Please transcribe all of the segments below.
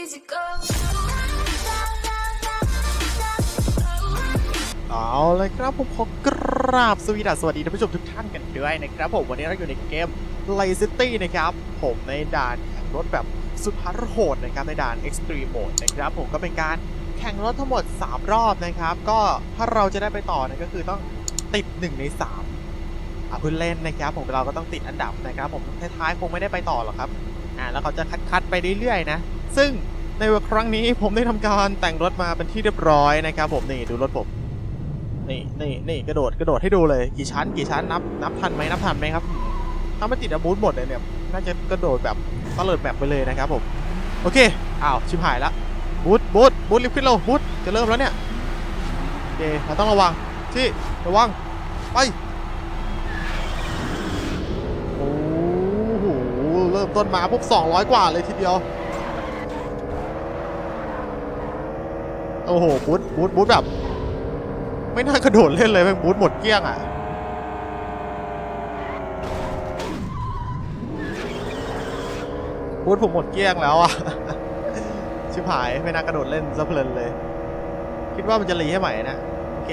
easy go. เอาเลยครับผมขอกราบสวีดัสสวัสดีท่านผู้ชมทุกท่านกันด้วยนะครับผมวันนี้เราอยู่ในเกม l a y City นะครับ ผมในด่านแข่งรถแบบสุดฮาร์ดโหดนะครับในด่าน Extreme Mode นะครับผมก็เป็นการแข่งรถทั้งหมด 3 รอบนะครับ ก็ถ้าเราจะได้ไปต่อนยก็คือต้องติด 1 ใน3อะเพื่อนเล่นนะครับผมเราก็ต้องติดอันดับนะครับผมท้ายๆคงไม่ได้ไปต่อหรอกครับ อ่าแล้วเขาจะคัดๆไปเรื่อยๆนะ ซึ่งในวันครั้งนี้ผมได้ทำการแต่งรถมาเป็นที่เรียบร้อยนะครับผมนี่ดูรถผมนี่นี่นี่กระโดดกระโดดให้ดูเลยกี่ชั้นกี่ชั้นนับนับทันไหมนับทันไหมครับถ้าไม่ติดอะบูทหมดเลยเนี่ยน่าจะกระโดดแบบตะเลิดแบบไปเลยนะครับผมโอเคอ้าวชิบหายละบูทบูทบูทรีบขึ้นเร็วบูทจะเริ่มแล้วเนี่ยโอเคเราต้องระวังที่ระวังไปโอ้โหเริ่มต้นมาปุ๊บ200 กว่าเลยทีเดียว โอ้โหบูทบูทบูทแบบ ไม่น่ากระโดดเล่นเลยแม่งบูทหมดเกลี้ยงอะบูทผมหมดเกลี้ยงแล้วอะ ชิบหายไม่น่ากระโดดเล่นซะเพลินเลย คิดว่ามันจะรีให้ใหม่นะ โอเค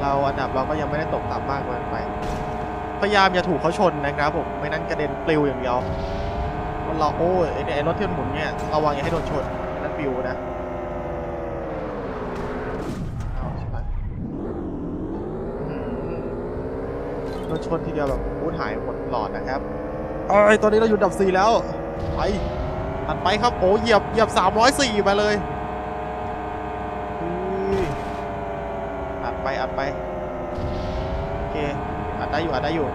เราอันดับเราก็ยังไม่ได้ตกต่ำมากเกินไป พยายามอย่าถูกเขาชนนะครับผมไม่นั้นกระเด็นปลิวอย่างเดียวคนเราโอ้ยไอ้นี่รถที่มันหมุนเนี่ยระวังอย่าให้โดนชนนั่นปลิวนะโดนชนทีเดียวแบบบูทหายหมดหลอดนะครับเอ้ยตอนนี้เราอยู่อันดับ4แล้วไปตัดไปครับโอ้เหยียบเหยียบ304ไปเลยอัดไปอัดไปโอเค อัดได้อยู่อัดได้อยู่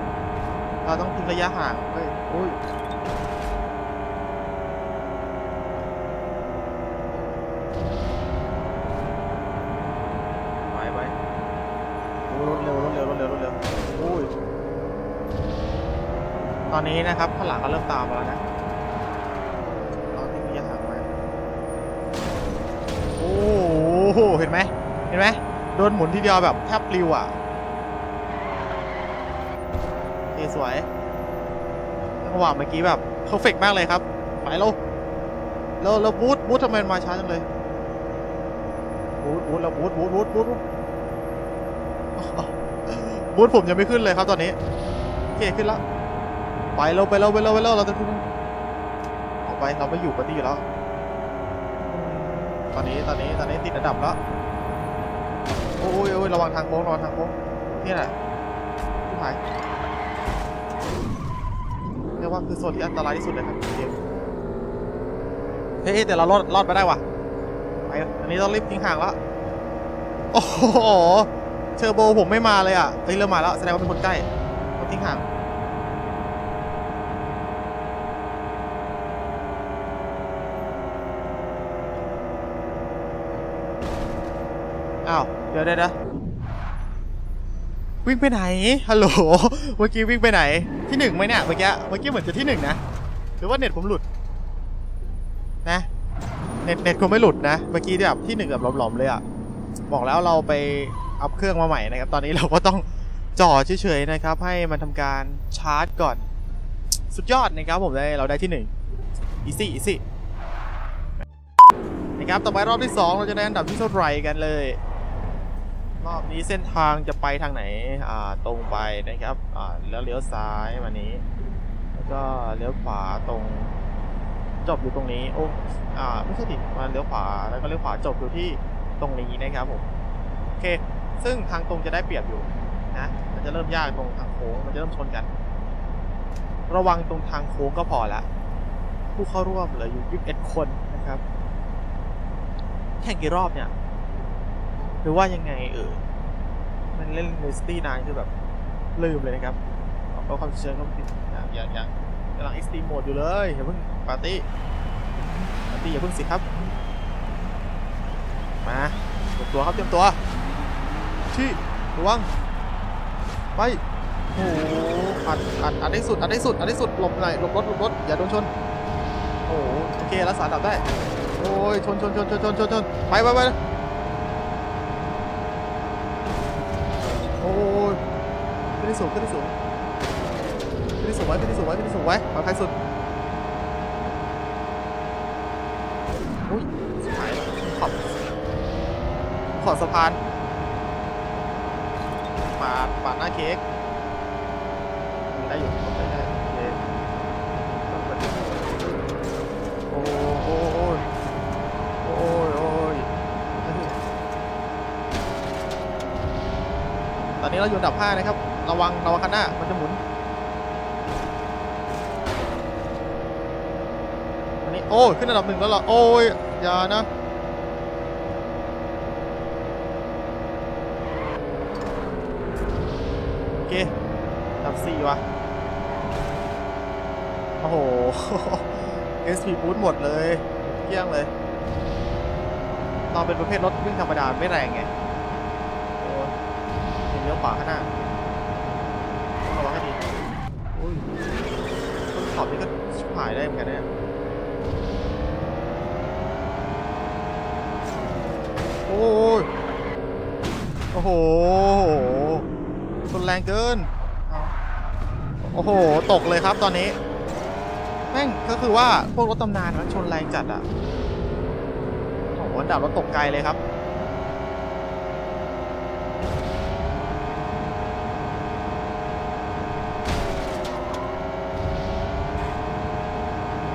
เราต้องทิ้งระยะห่าง เฮ้ยโอ้ยไปไปโอ้รถเร็วรถเร็วรถเร็วรถเร็วโอ้ย ตอนนี้นะครับข้างหลังก็เริ่มตามมาแล้วนะตอนที่มียะห่างไว้โอ้โหเห็นไหมเห็นไหมโดนหมุนทีเดียวแบบแทบปลิวอะโอเค สวยจังหวะเมื่อกี้แบบเพอร์เฟกมากเลยครับ ไปแล้วแล้วแล้วบูทบูททำไมมันมาช้าจังเลยบูทบูทแล้วบูทบูทบูทบูทบูทบูธผมยังไม่ขึ้นเลยครับตอนนี้โอเคขึ้นแล้วไปเราไปเราไปเราไปเราเราจะขึ้นออกไปเราไปอยู่ปาร์ตี้แล้วตอนนี้ตอนนี้ตอนนี้ติดอันดับแล้วโอ้ยโอ้ยระวังทางโค้งระวังทางโค้งนี่แหละที่หาย เรียกว่าคือโซนที่อันตรายที่สุดเลยครับเกมเฮ้ยแต่เรารอดรอดไปได้ว่ะไปอันนี้ต้องรีบทิ้งห่างแล้วโอ้โหเทอร์โบผมไม่มาเลยอะเฮ้ยเริ่มมาแล้วแสดงว่าเป็นคนใกล้ต้องทิ้งห่างอ้าวเดี๋ยวเดี๋ยวเดี๋ย วิ่งไปไหน ฮัลโหล เมื่อกี้วิ่งไปไหน ที่หนึ่งไหมเนี่ย เมื่อกี้ เมื่อกี้เหมือนจะที่หนึ่งนะ หรือว่าเน็ตผมหลุด นะ เน็ตเน็ตคงไม่หลุดนะ เมื่อกี้แบบที่หนึ่งแบบหลอมๆเลยอะบอกแล้วเราไปอัพเครื่องมาใหม่นะครับ ตอนนี้เราก็ต้องจ่อเฉยๆนะครับ ให้มันทำการชาร์จก่อน สุดยอดนะครับผมได้เราได้ที่หนึ่งอีซี่อีซี่นะครับ ต่อไปรอบที่ 2 เราจะได้อันดับที่เท่าไหร่กันเลย รอบนี้เส้นทางจะไปทางไหนอ่าตรงไปนะครับอ่าแล้วเลี้ยวซ้ายมานี้ แล้วก็เลี้ยวขวาตรง จบอยู่ตรงนี้โอ้อ่าไม่ใช่ดิมาเลี้ยวขวาแล้วก็เลี้ยวขวาจบอยู่ที่ตรงนี้นะครับผมโอเค ซึ่งทางตรงจะได้เปรียบอยู่นะมันจะเริ่มยากตรงทางโค้งมันจะเริ่มชนกัน ระวังตรงทางโค้งก็พอละผู้เข้าร่วมเหลืออยู่ 21 คนนะครับ แข่งกี่รอบเนี่ย หรือว่ายังไงเออมันเล่นในสตี้นานคือแบบลืมเลยนะครับเอาความเชิญเข้าไปอย่างอย่างอย่างกำลัง extreme mode อยู่เลยอย่าเพิ่งปาร์ตี้ปาร์ตี้อย่าเพิ่งสิครับ มาเตรียมตัวครับเตรียมตัวที่ระวังไปโอ้โหอัดอัดอัดได้สุดอัดได้สุดอัดได้สุดหลบหน่อยหลบรถหลบรถอย่าโดนชนโอ้โหโอเครักษาดับได้โอ้ยชนชนชนชนชนชนชนไปไปไปโอ้ยขึ้นที่สูงขึ้นที่สูงขึ้นที่สูงไว้ขึ้นที่สูงไว้ขึ้นที่สูงไว้ปลอดภัยสุดอุ้ยชิบหายขอบขอบสะพานปาดปาดหน้าเค้กได้อยู่ได้ได้โอเคต้โอ้โอ้โอ้ยโอ้ยโอ้ยตอ นี้เราอยู่อันดับ5นะครับ ระวังระวังข้างหน้า มันจะหมุน อันนี้ โอ้ขึ้นอันดับหนึ่งแล้วเหรอ โอ้ยอย่านะ โอเคอันดับสี่วะโอ้โห SP บูทหมดเลยเกี้ยงเลย เราเป็นประเภทรถวิ่งธรรมดาไม่แรงไง เลี้ยวขวาข้างหน้าระวังให้ดีอุ้ยต้นขอบนี่ก็ชิบหายได้เหมือนกันเนี่ยโอ้ยโอ้โหชนแรงเกินโอ้โห ตกเลยครับตอนนี้ แม่งก็คือว่าพวกรถตำนานมันชนแรงจัดอะโอ้โหดับรถตกไกลเลยครับ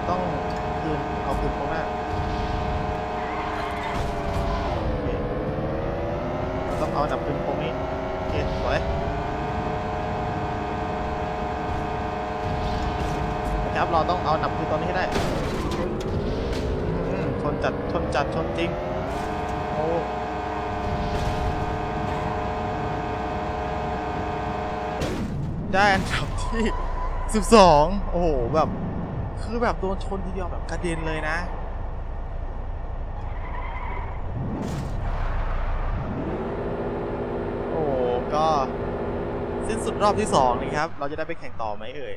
ต้องคืนเอาคืนตรงหน้าโอเคเราต้องเอาอันดับคืนตรงนี้โอเคสวยนะครับ เราต้องเอาอันดับคืนตรงนี้ให้ได้ชนจัดชนจัดชนจริง โอ้ได้อันดับที่ 12 โอ้โห แบบ คือแบบโดนชนทีเดียวแบบกระเด็นเลยนะ โอ้ก็ สิ้นสุดรอบที่สองนะครับ เราจะได้ไปแข่งต่อไหมเอ่ย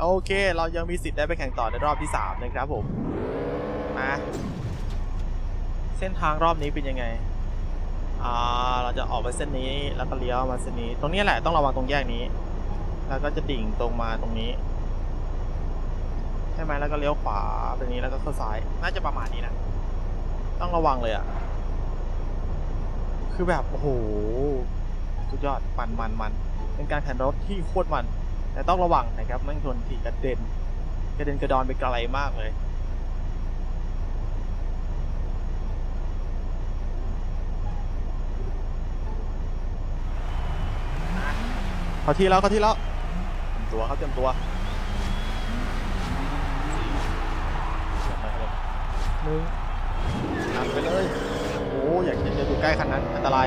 โอเค เรายังมีสิทธิ์ได้ไปแข่งต่อในรอบที่สามนะครับผม มา เส้นทางรอบนี้เป็นยังไง อ่า เราจะออกไปเส้นนี้ แล้วก็เลี้ยวมาเส้นนี้ ตรงนี้แหละต้องระวังตรงแยกนี้ แล้วก็จะดิ่งตรงมาตรงนี้ ใช่ไหมแล้วก็เลี้ยวขวาตรงนี้แล้วก็เข้าซ้าย น่าจะประมาณนี้นะ ต้องระวังเลยอะ่ะคือแบบ โอ้โหสุดยอด มันมันมัน เป็นการแข่งรถที่โคตรมัน แต่ต้องระวังนะครับไม่งั้นชนทีกระเด็นกระเด็นกระดอนไปไกลมากเลยเข้าที่แล้วเข้าที่แล้วเตรียมตัวครับเตรียมตัวหนึ่งไปเลย โอ้อยากจะจะอยู่ใกล้คันนั้น อันตราย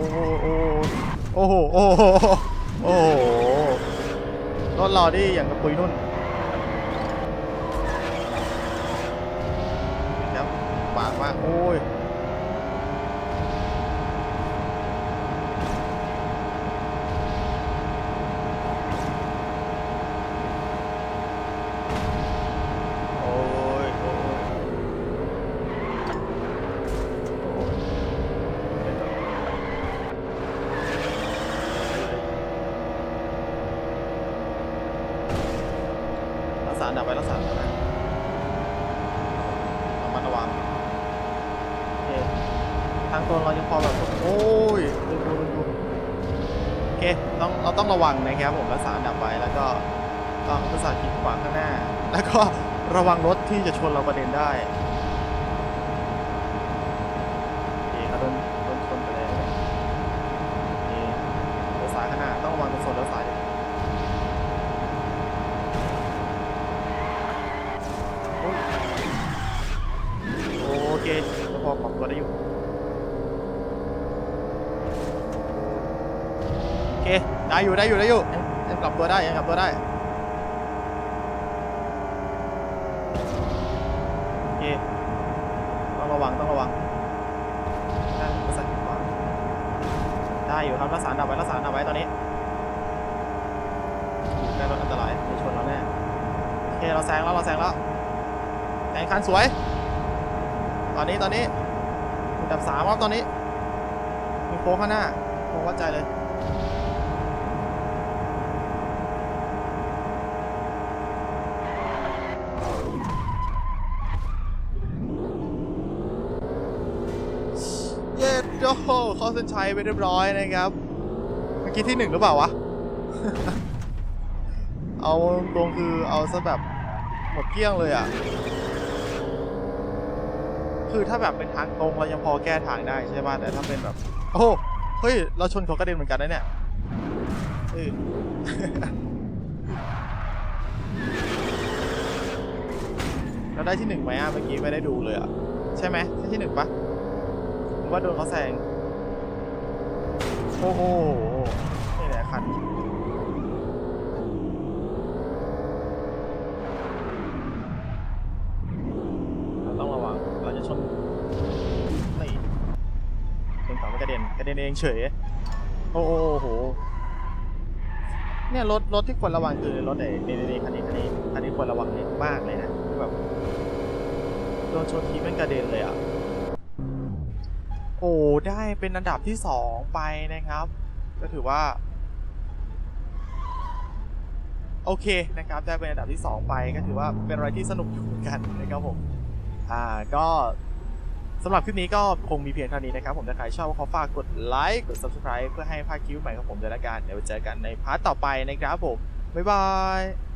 โอ้โหโอ้โหโอ้โหโอ้โหรถราดิอย่างกับปุยนุ่นแล้วปากมากโอ้ย โอ้ยโอ้ยโอ้ยรักษา ดับไปรักษาดับไประมัดระวังโอเคทางตัวเรายังพอแบบโอ้ยดูดูดูดูโอเคต้องเราต้องระวังนะครับผมรักษาดับไว้แล้วก็ต้องรักษาขีดขวางข้างหน้า แล้วก็ระวังรถที่จะชนเรากระเด็นได้โอเคเขาโดนโดนชนไปแล้วโอเคเลี้ยวซ้ายข้างหน้า ต้องระวังตรงโซนเลี้ยวซ้ายดิโอ้ยโอ เคพอปรับตัวได้อยู่โอเคได้อยู่ได้อยู่ได้อยู่ยังกลับตัวได้ยังกลับตัวได้โอเคต้องระวังต้องระวังนั่งประสานขวาได้อยู่ครับรักษาดับไว้รักษาดับไว้ตอนนี้อยู่ใกล้รถอันตรายไม่ชนเราแน่โอเคเราแซงแล้วเราแซงแล้วแซงคันสวย ตอนนี้ตอนนี้อันดับสามครับตอนนี้มีโค้งข้างหน้าโค้งวัดใจเลยเย้โจ้เข้าเส้นชัยไปเรียบร้อยนะครับ เมื่อกี้ที่หนึ่งหรือเปล่าวะ เอาตรงคือเอาซะแบบหมดเกลี้ยงเลยอะ คือถ้าแบบเป็นทางตรงเรายังพอแก้ทางได้ใช่ป่ะแต่ถ้าเป็นแบบ โอ้เฮ้ยเราชนเขากระเด็นเหมือนกันนะเนี่ยเออเราได้ที่หนึ่งไหมอะเมื่อกี้ไม่ได้ดูเลยอะใช่ไหมใช่ที่หนึ่งปะหรือว่าโดนเขาแซงโอ้โหนี่แหละคัน เราต้องระวัง เราจะชนนี่เป็นฝั่งก ระเด็นเองเฉย โอ้โห เนี่ยรถรถที่ควรระวังคือรถไอ้นี่นี่คันนี้คันนี้คันนี้ควรระวังมากเลยนะแบบโดนชนทีแม่งกระเด็นเลยอะ โอ้ได้เป็นอันดับที่สองไปนะครับ ก็ถือว่า โอเคนะครับได้เป็นอันดับที่2ไปก็ถือว่าเป็นอะไรที่สนุกอยู่เหมือนกันนะครับผม อ่าก็ สำหรับคลิปนี้ก็คงมีเพียงเท่านี้นะครับ ผมถ้าใครชอบก็ขอฝากกดไลค์กด subscribe เพื่อให้พาคคิวใหม่ของผมด้วยละกัน เดี๋ยวเจอกันในพาร์ทต่อไปนะครับผม บ๊ายบาย